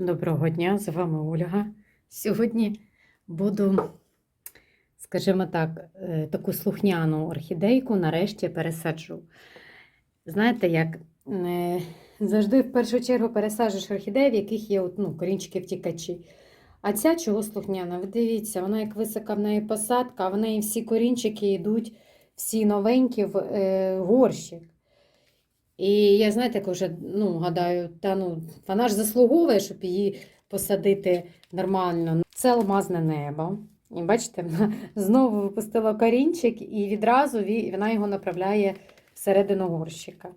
Доброго дня, з вами Ольга. Сьогодні буду, скажімо так, е, таку слухняну орхідейку нарешті пересаджу. Знаєте, як е, завжди в першу чергу пересаджуєш орхідеї, в яких є ну, корінчики втікачі. А ця чого слухняна? Ви дивіться, вона як висока в неї посадка, а в неї всі корінчики йдуть, всі новенькі в е, горщик. І я, знаєте, вже ну, гадаю, та, ну, вона ж заслуговує, щоб її посадити нормально. Це алмазне небо. І бачите, вона знову випустила корінчик, і відразу вона його направляє всередину горщика.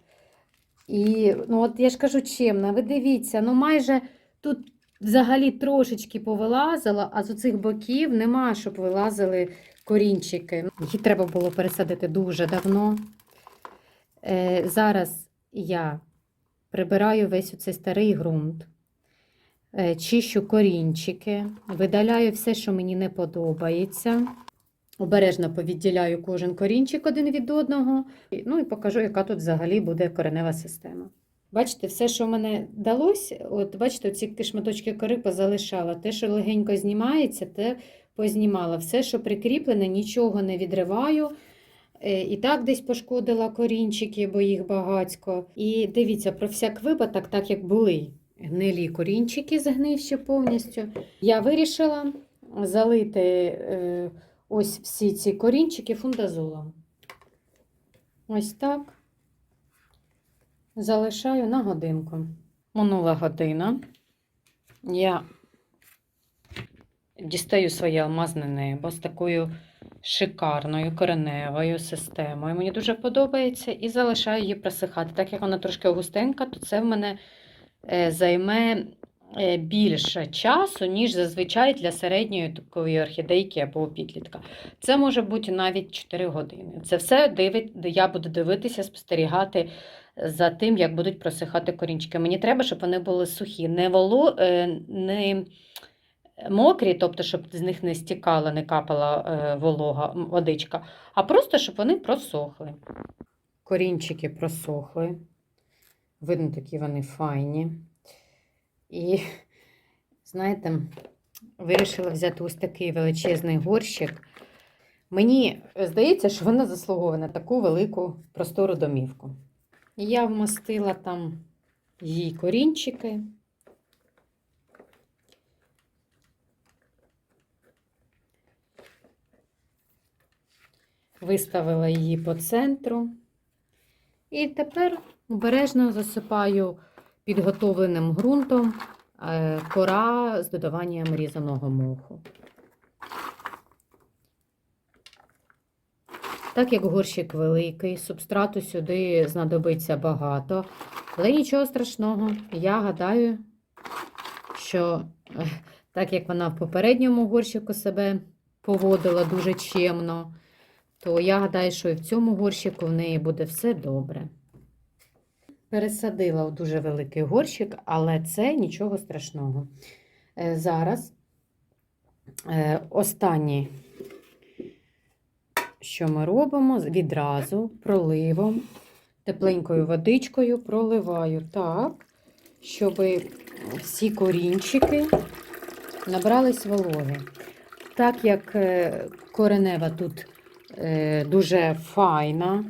І ну, от я ж кажу, чимна, ви дивіться, ну майже тут взагалі трошечки повилазила, а з оцих боків нема, щоб вилазили корінчики. Її треба було пересадити дуже давно. Е, зараз я прибираю весь оцей старий ґрунт, е, чищу корінчики, видаляю все, що мені не подобається. Обережно повідділяю кожен корінчик один від одного. Ну і покажу, яка тут взагалі буде коренева система. Бачите, все, що в мене далося, от бачите, ці шматочки кори позалишала. Те, що легенько знімається, те познімала. Все, що прикріплене, нічого не відриваю. Е, І так десь пошкодила корінчики, бо їх багацько. І дивіться, про всяк випадок, так як були гнилі корінчики, згнивші повністю, я вирішила залити е, ось всі ці корінчики фундазолом. Ось так. Залишаю на годинку. Минула година. Я дістаю своє алмазне небо з такою шикарною кореневою системою. Мені дуже подобається і залишаю її просихати. Так як вона трошки густенька, то це в мене е, займе е, більше часу, ніж зазвичай для середньої такої орхідейки або підлітка. Це може бути навіть 4 години. Це все дивить, я буду дивитися, спостерігати за тим, як будуть просихати корінчики. Мені треба, щоб вони були сухі, не воло, е, не мокрі, тобто, щоб з них не стікала, не капала е, волога, водичка, а просто, щоб вони просохли. Корінчики просохли. Видно, такі вони файні. І, знаєте, вирішила взяти ось такий величезний горщик. Мені здається, що вона заслуговує на таку велику простору домівку. Я вмостила там її корінчики. Виставила її по центру. І тепер обережно засипаю підготовленим ґрунтом е, кора з додаванням різаного моху. Так як горщик великий, субстрату сюди знадобиться багато, але нічого страшного. Я гадаю, що е, так як вона в попередньому горщику себе поводила дуже чемно, то я гадаю, що і в цьому горщику в неї буде все добре. Пересадила в дуже великий горщик, але це нічого страшного. Е, Зараз е, останнє, що ми робимо, відразу проливом, тепленькою водичкою проливаю так, щоб всі корінчики набрались вологи. Так як е, коренева тут дуже файна,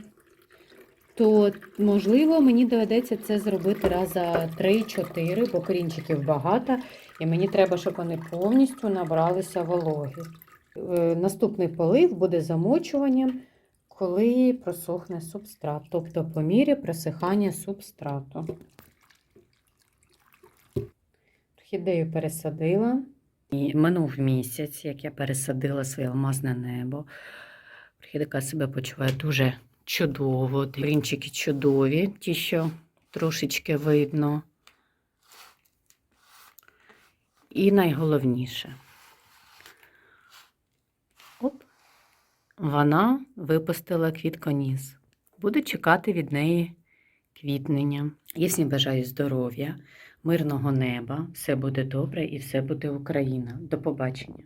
то, можливо, мені доведеться це зробити раз за 3-4, бо корінчиків багато, і мені треба, щоб вони повністю набралися вологи. Е, Наступний полив буде замочуванням, коли просохне субстрат, тобто по мірі просихання субстрату. Орхідею пересадила. І минув місяць, як я пересадила своє алмазне небо. Орхідейка себе почуває дуже чудово. Корінчики чудові, ті, що трошечки видно. І найголовніше. Оп, вона випустила квітконіс. Буду чекати від неї квітнення. Я всім бажаю здоров'я, мирного неба. Все буде добре і все буде Україна. До побачення.